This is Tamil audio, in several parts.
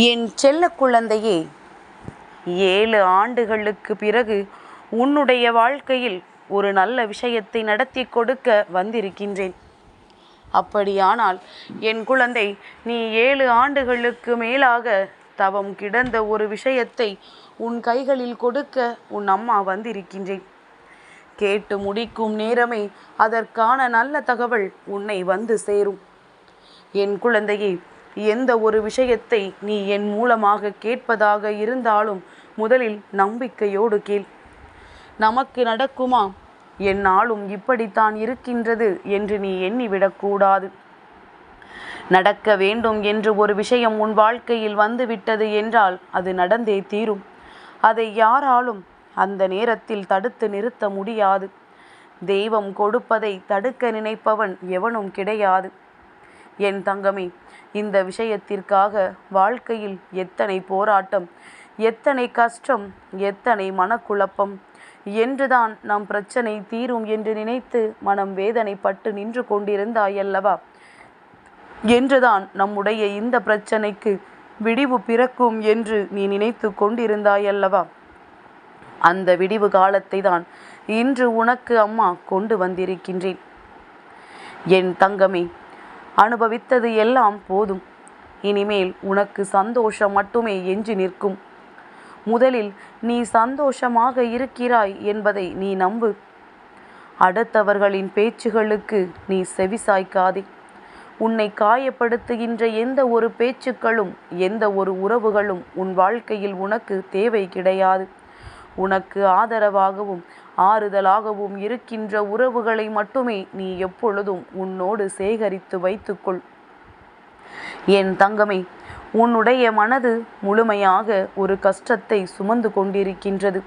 என் செல்ல குழந்தையே ஏழு ஆண்டுகளுக்கு பிறகு உன்னுடைய வாழ்க்கையில் ஒரு நல்ல விஷயத்தை நடத்தி கொடுக்க வந்திருக்கின்றேன். அப்படியானால் என் குழந்தை நீ ஏழு ஆண்டுகளுக்கு மேலாக தவம் கிடந்த ஒரு விஷயத்தை உன் கைகளில் கொடுக்க உன் அம்மா வந்திருக்கின்றேன். கேட்டு முடிக்கும் நேரமே அதற்கான நல்ல தகவல் உன்னை வந்து சேரும். என் குழந்தையை எந்த ஒரு விஷயத்தை நீ என் மூலமாக கேட்பதாக இருந்தாலும் முதலில் நம்பிக்கையோடு கேள். நமக்கு நடக்குமா? என்னாலும் இப்படித்தான் இருக்கின்றது என்று நீ எண்ணிவிடக்கூடாது நடக்க வேண்டும் என்று ஒரு விஷயம் உன் வாழ்க்கையில் வந்துவிட்டது என்றால் அது நடந்தே தீரும். அதை யாராலும் அந்த நேரத்தில் தடுத்து நிறுத்த முடியாது. தெய்வம் கொடுப்பதை தடுக்க நினைப்பவன் எவனும் கிடையாது. என் தங்கமே இந்த விஷயத்திற்காக வாழ்க்கையில் எத்தனை போராட்டம் எத்தனை கஷ்டம் எத்தனை மனக்குழப்பம் என்றுதான் நம் பிரச்சனை தீரும் என்று நினைத்து மனம் வேதனைப்பட்டு நின்று கொண்டிருந்தாயல்லவா என்றுதான் நம்முடைய இந்த பிரச்சனைக்கு விடிவு பிறக்கும் என்று நீ நினைத்து கொண்டிருந்தாயல்லவா அந்த விடிவு காலத்தை தான் இன்று உனக்கு அம்மா கொண்டு வந்திருக்கின்றேன். என் தங்கமே அனுபவித்தது எல்லாம் போதும். இனிமேல் உனக்கு சந்தோஷம் மட்டுமே எஞ்சி நிற்கும். முதலில் நீ சந்தோஷமாக இருக்கிறாய் என்பதை நீ நம்பு. அடுத்தவர்களின் பேச்சுகளுக்கு நீ செவிசாய்க்காதே உன்னை காயப்படுத்துகின்ற எந்த ஒரு பேச்சுக்களும் எந்த ஒரு உறவுகளும் உன் வாழ்க்கையில் உனக்கு தேவை கிடையாது. உனக்கு ஆதரவாகவும் ஆறுதலாகவும் இருக்கின்ற உறவுகளை மட்டுமே நீ எப்பொழுதும் உன்னோடு சேகரித்து வைத்துக்கொள். என் தங்கமே உன்னுடைய மனது முழுமையாக ஒரு கஷ்டத்தை சுமந்து கொண்டிருக்கின்றது.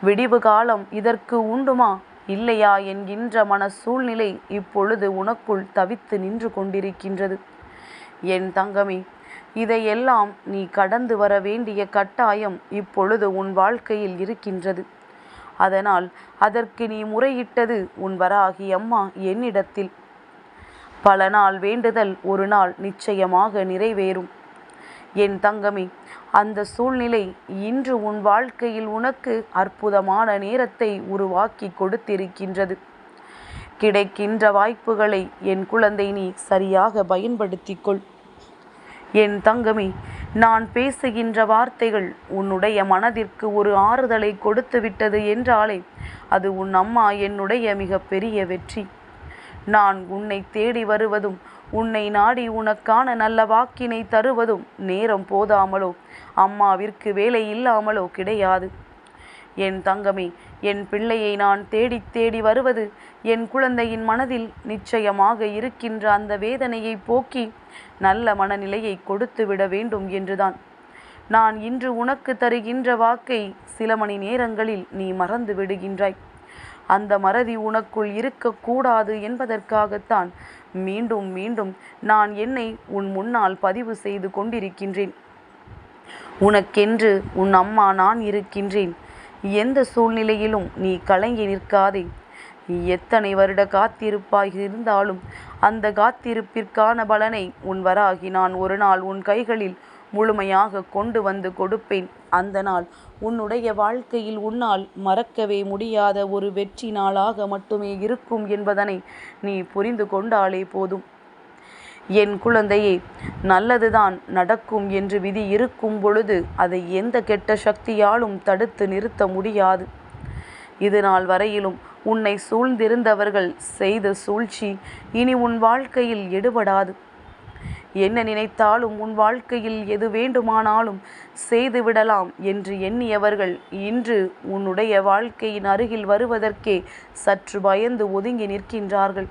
விடிவு காலம் இதற்கு உண்டுமா இல்லையா என்கின்ற மன சூழ்நிலை இப்பொழுது உனக்குள் தவித்து நின்று கொண்டிருக்கின்றது. என் தங்கமே இதையெல்லாம் நீ கடந்து வர வேண்டிய கட்டாயம் இப்பொழுது உன் வாழ்க்கையில் இருக்கின்றது. அதனால் அதற்கு நீ முறையிட்டது உன் வராகி அம்மா என்னிடத்தில். பல நாள் வேண்டுதல் ஒரு நாள் நிச்சயமாக நிறைவேறும். என் தங்கமே அந்த சூழ்நிலை இன்று உன் வாழ்க்கையில் உனக்கு அற்புதமான நேரத்தை உருவாக்கி கொடுத்திருக்கின்றது. கிடைக்கின்ற வாய்ப்புகளை என் குழந்தை நீ சரியாக பயன்படுத்திக்கொள் என் தங்கமே நான் பேசுகின்ற வார்த்தைகள் உன்னுடைய மனதிற்கு ஒரு ஆறுதலை கொடுத்து விட்டது என்றாலே அது உன் அம்மா என்னுடைய மிக பெரிய வெற்றி. நான் உன்னை தேடி வருவதும் உன்னை நாடி உனக்கான நல்ல வாக்கினை தருவதும் நேரம் போதாமலோ அம்மாவிற்கு வேலை இல்லாமலோ கிடையாது. என் தங்கமே என் பிள்ளையை நான் தேடி தேடி வருவது என் குழந்தையின் மனதில் நிச்சயமாக இருக்கின்ற அந்த வேதனையை போக்கி நல்ல மனநிலையை கொடுத்து விட வேண்டும் என்றுதான். நான் இன்று உனக்கு தருகின்ற வாக்கை சில மணி நேரங்களில் நீ மறந்து விடுகின்றாய். அந்த மறதி உனக்குள் இருக்கக்கூடாது என்பதற்காகத்தான் மீண்டும் மீண்டும் நான் என்னை உன் முன்னால் பதிவு செய்து கொண்டிருக்கின்றேன். உனக்கென்று உன் அம்மா நான் இருக்கின்றேன். எந்த சூழ்நிலையிலும் நீ கலங்கி நிற்காதே. எத்தனை வருட காத்திருப்பாய் இருந்தாலும் அந்த காத்திருப்பிற்கான பலனை உன் வராகி நான் ஒரு நாள் உன் கைகளில் முழுமையாக கொண்டு வந்து கொடுப்பேன். அந்த நாள் உன்னுடைய வாழ்க்கையில் உன்னால் மறக்கவே முடியாத ஒரு வெற்றி நாளாக மட்டுமே இருக்கும் என்பதனை நீ புரிந்து கொண்டாலே போதும். என் குழந்தையே நல்லதுதான் நடக்கும் என்று விதி இருக்கும் பொழுது அதை எந்த கெட்ட சக்தியாலும் தடுத்து நிறுத்த முடியாது. இது நாள் வரையிலும் உன்னை சூழ்ந்திருந்தவர்கள் செய்த சூழ்ச்சி இனி உன் வாழ்க்கையில் எடுபடாது. என்ன நினைத்தாலும் உன் வாழ்க்கையில் எது வேண்டுமானாலும் செய்துவிடலாம் என்று எண்ணியவர்கள் இன்று உன்னுடைய வாழ்க்கையின் அருகில் வருவதற்கே சற்று பயந்து ஒதுங்கி நிற்கின்றார்கள்.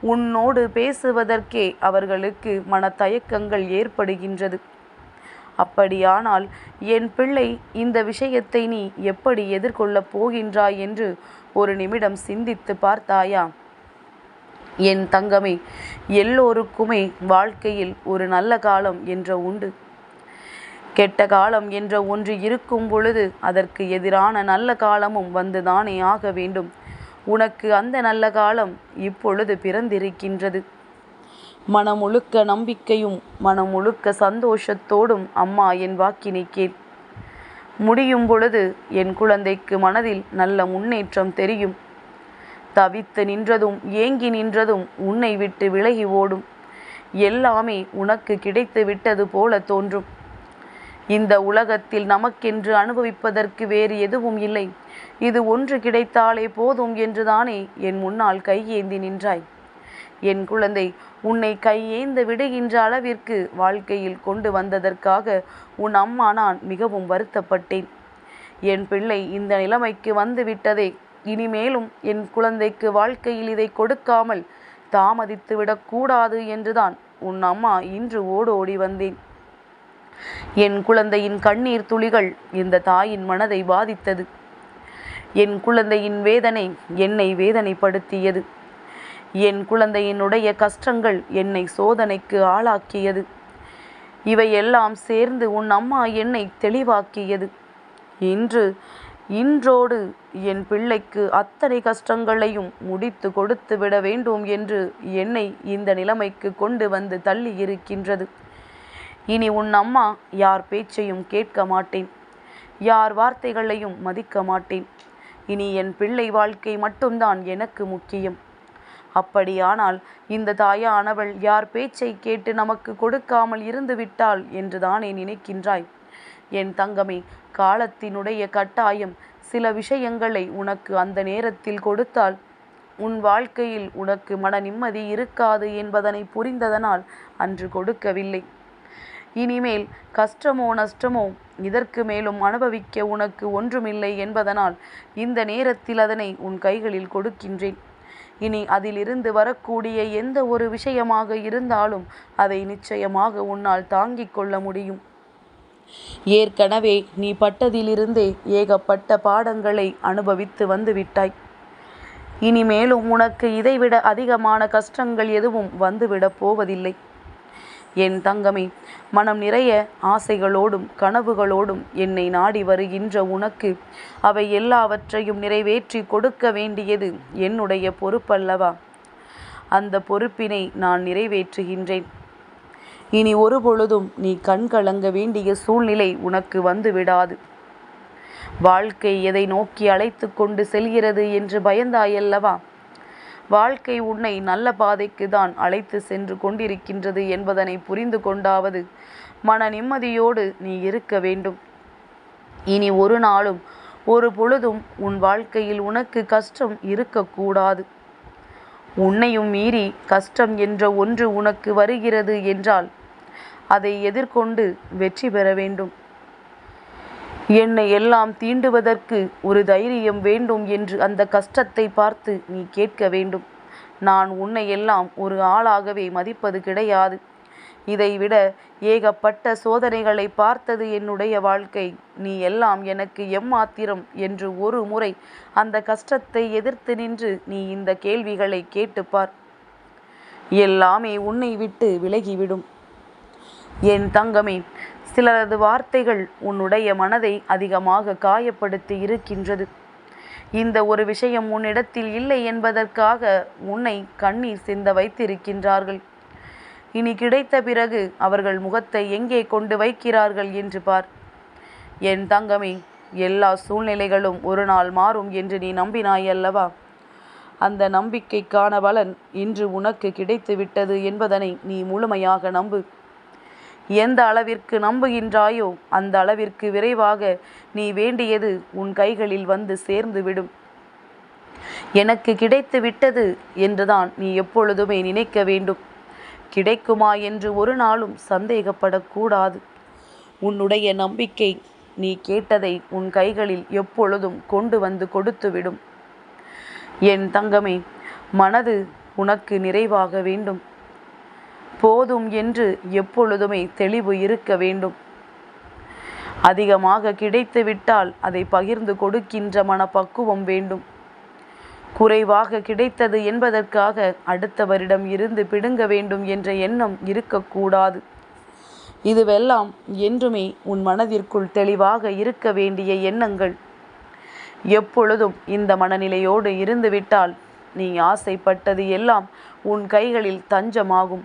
உன்னோடு பேசுவதற்கே அவர்களுக்கு மனத்தயக்கங்கள் ஏற்படுகின்றது. அப்படியானால் என் பிள்ளை இந்த விஷயத்தை நீ எப்படி எதிர்கொள்ளப் போகின்றாய் என்று ஒரு நிமிடம் சிந்தித்து பார்த்தாயா? என் தங்கமே எல்லோருக்குமே வாழ்க்கையில் ஒரு நல்ல காலம் என்ற உண்டு. கெட்ட காலம் என்ற ஒன்று இருக்கும் பொழுது அதற்கு எதிரான நல்ல காலமும் வந்துதானே ஆக வேண்டும். உனக்கு அந்த நல்ல காலம் இப்பொழுது பிறந்திருக்கின்றது. மனமுழுக்க நம்பிக்கையும் மனமுழுக்க சந்தோஷத்தோடும் அம்மா என் வாக்கினை கேள். முடியும் பொழுது என் குழந்தைக்கு மனதில் நல்ல முன்னேற்றம் தெரியும். தவித்து நின்றதும் ஏங்கி நின்றதும் உன்னை விட்டு விலகி ஓடும். எல்லாமே உனக்கு கிடைத்து விட்டது போல தோன்றும். இந்த உலகத்தில் நமக்கென்று அனுபவிப்பதற்கு வேறு எதுவும் இல்லை. இது ஒன்று கிடைத்தாலே போதும் என்றுதானே என் முன்னால் கையேந்தி நின்றாய். என் குழந்தை உன்னை கையேந்த விடுகின்ற அளவிற்கு வாழ்க்கையில் கொண்டு வந்ததற்காக உன் அம்மா நான் மிகவும் வருத்தப்பட்டேன். என் பிள்ளை இந்த நிலைமைக்கு வந்துவிட்டதே இனிமேலும் என் குழந்தைக்கு வாழ்க்கையில் இதை கொடுக்காமல் தாமதித்து விடக்கூடாது என்றுதான் உன் அம்மா இன்று ஓடோடி வந்தேன். என் குழந்தையின் கண்ணீர் துளிகள் இந்த தாயின் மனதை பாதித்தது என் குழந்தையின் வேதனை என்னை வேதனைப்படுத்தியது. என் குழந்தையினுடைய கஷ்டங்கள் என்னை சோதனைக்கு ஆளாக்கியது. இவையெல்லாம் சேர்ந்து உன் அம்மா என்னை தெளிவாக்கியது. இன்று இன்றோடு என் பிள்ளைக்கு அத்தனை கஷ்டங்களையும் முடித்து கொடுத்து விட வேண்டும் என்று என்னை இந்த நிலைமைக்கு கொண்டு வந்து தள்ளி இருக்கின்றது. இனி உன் அம்மா யார் பேச்சையும் கேட்க மாட்டேன். யார் வார்த்தைகளையும் மதிக்க மாட்டேன். இனி என் பிள்ளை வாழ்க்கை மட்டும்தான் எனக்கு முக்கியம். அப்படியானால் இந்த தாயானவள் யார் பேச்சை கேட்டு நமக்கு கொடுக்காமல் இருந்துவிட்டாள் என்றுதானே நினைக்கின்றாய். என் தங்கமே காலத்தினுடைய கட்டாயம் சில விஷயங்களை உனக்கு அந்த நேரத்தில் கொடுத்தால் உன் வாழ்க்கையில் உனக்கு மன நிம்மதி இருக்காது என்பதனை புரிந்ததனால் அன்று கொடுக்கவில்லை. இனிமேல் கஷ்டமோ நஷ்டமோ இதற்கு மேலும் அனுபவிக்க உனக்கு ஒன்றுமில்லை என்பதனால் இந்த நேரத்தில் அதனை உன் கைகளில் கொடுக்கின்றேன். இனி அதிலிருந்து வரக்கூடிய எந்த ஒரு விஷயமாக இருந்தாலும் அதை நிச்சயமாக உன்னால் தாங்கிக் கொள்ள முடியும். ஏற்கனவே நீ பட்டதிலிருந்தே ஏகப்பட்ட பாடங்களை அனுபவித்து வந்துவிட்டாய் இனிமேலும் உனக்கு இதைவிட அதிகமான கஷ்டங்கள் எதுவும் வந்துவிடப் போவதில்லை. என் தங்கமே மனம் நிறைய ஆசைகளோடும் கனவுகளோடும் என்னை நாடி வருகின்ற உனக்கு. அவை எல்லாவற்றையும் நிறைவேற்றி கொடுக்க வேண்டியது என்னுடைய பொறுப்பல்லவா? அந்த பொறுப்பினை நான் நிறைவேற்றுகின்றேன். இனி ஒரு பொழுதும் நீ கண் கலங்க வேண்டிய சூழ்நிலை உனக்கு வந்து விடாது. வாழ்க்கை எதை நோக்கி அழைத்து கொண்டு செல்கிறது என்று பயந்தாயல்லவா? வாழ்க்கை உன்னை நல்ல பாதைக்கு தான் அழைத்து சென்று கொண்டிருக்கின்றது என்பதனை புரிந்து கொண்டாவது மன நிம்மதியோடு நீ இருக்க வேண்டும். இனி ஒரு நாளும் ஒரு பொழுதும் உன் வாழ்க்கையில் உனக்கு கஷ்டம் இருக்கக்கூடாது. உன்னையும் மீறி கஷ்டம் என்ற ஒன்று உனக்கு வருகிறது என்றால் அதை எதிர்கொண்டு வெற்றி பெற வேண்டும். என்னை எல்லாம் தீண்டுவதற்கு ஒரு தைரியம் வேண்டும் என்று அந்த கஷ்டத்தை பார்த்து நீ கேட்க வேண்டும். நான் உன்னை எல்லாம் ஒரு ஆளாகவே மதிப்பது கிடையாது. இதைவிட ஏகப்பட்ட சோதனைகளை பார்த்தது என்னுடைய வாழ்க்கை. நீ எல்லாம் எனக்கு எம்மாத்திரம் என்று ஒரு முறை அந்த கஷ்டத்தை எதிர்த்து நின்று நீ இந்த கேள்விகளை கேட்டுப்பார் எல்லாமே உன்னை விட்டு விலகிவிடும். என் தங்கமே சிலரது வார்த்தைகள் உன்னுடைய மனதை அதிகமாக காயப்படுத்தி இருக்கின்றது. இந்த ஒரு விஷயம் உன்னிடத்தில் இல்லை என்பதற்காக உன்னை கண்ணீர் சிந்த வைத்திருக்கின்றார்கள். இனி கிடைத்த பிறகு அவர்கள் முகத்தை எங்கே கொண்டு வைக்கிறார்கள் என்று பார். என் தங்கமே எல்லா சூழ்நிலைகளும் ஒரு நாள் மாறும் என்று நீ நம்பினாய் அல்லவா? அந்த நம்பிக்கைக்கான பலன் இன்று உனக்கு கிடைத்து விட்டது என்பதனை நீ முழுமையாக நம்பு. எந்த அளவிற்கு நம்புகின்றாயோ அந்த அளவிற்கு விரைவாக நீ வேண்டியது உன் கைகளில் வந்து சேர்ந்து விடும் எனக்கு கிடைத்து விட்டது என்றுதான் நீ எப்பொழுதுமே நினைக்க வேண்டும். கிடைக்குமா என்று ஒரு நாளும் சந்தேகப்படக்கூடாது. உன்னுடைய நம்பிக்கை நீ கேட்டதை உன் கைகளில் எப்பொழுதும் கொண்டு வந்து கொடுத்துவிடும். என் தங்கமே மனது உனக்கு நிறைவாக வேண்டும். போதும் என்று எப்பொழுதுமே தெளிவு இருக்க வேண்டும். அதிகமாக கிடைத்துவிட்டால் அதை பகிர்ந்து கொடுக்கின்ற மனப்பக்குவம் வேண்டும். குறைவாக கிடைத்தது என்பதற்காக அடுத்தவரிடம் இருந்து பிடுங்க வேண்டும் என்ற எண்ணம் இருக்கக்கூடாது. இதுவெல்லாம் என்றுமே உன் மனதிற்குள் தெளிவாக இருக்க வேண்டிய எண்ணங்கள். எப்பொழுதும் இந்த மனநிலையோடு இருந்துவிட்டால் நீ ஆசைப்பட்டது எல்லாம் உன் கைகளில் தஞ்சமாகும்.